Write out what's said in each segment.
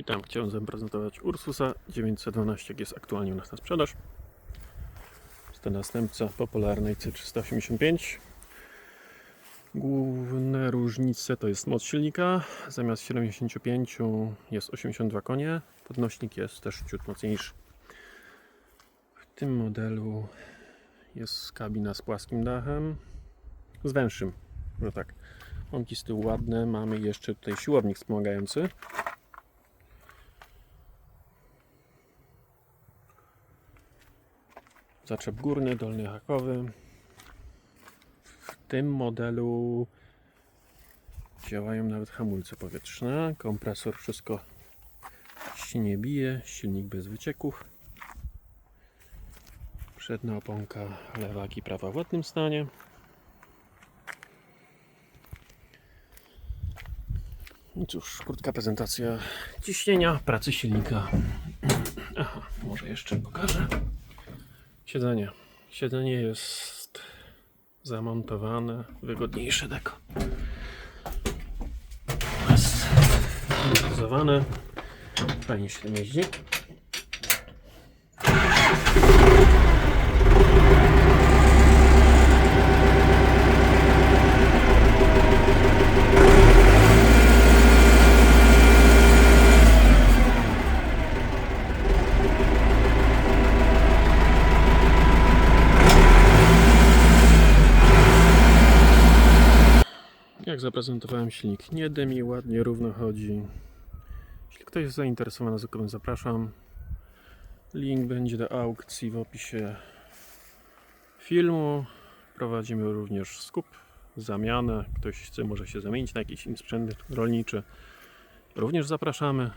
Witam, chciałem zaprezentować Ursusa 912, jak jest aktualnie u nas na sprzedaż. Jest to następca popularnej C385. Główne różnice to jest moc silnika. Zamiast 75 jest 82 konie. Podnośnik jest też ciut mocniejszy. W tym modelu jest kabina z płaskim dachem. Z węższym, no tak. Łąki z tyłu ładne. Mamy jeszcze tutaj siłownik wspomagający. Zaczep górny, dolny hakowy. W tym modelu działają nawet hamulce powietrzne. Kompresor wszystko się nie bije. Silnik bez wycieków. Przednia oponka lewak i prawa w ładnym stanie. I cóż, krótka prezentacja ciśnienia, pracy silnika. Aha, może jeszcze pokażę. Siedzenie. Siedzenie jest zamontowane, wygodniejsze deko. Jest zamontowane. Fajnie się jeździ. Jak zaprezentowałem silnik nie dymi, ładnie, równo chodzi. Jeśli ktoś jest zainteresowany zakupem, zapraszam. Link będzie do aukcji w opisie filmu. Prowadzimy również skup, zamianę. Ktoś chce, może się zamienić na jakiś sprzęt rolniczy. Również zapraszamy.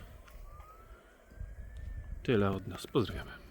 Tyle od nas. Pozdrawiamy.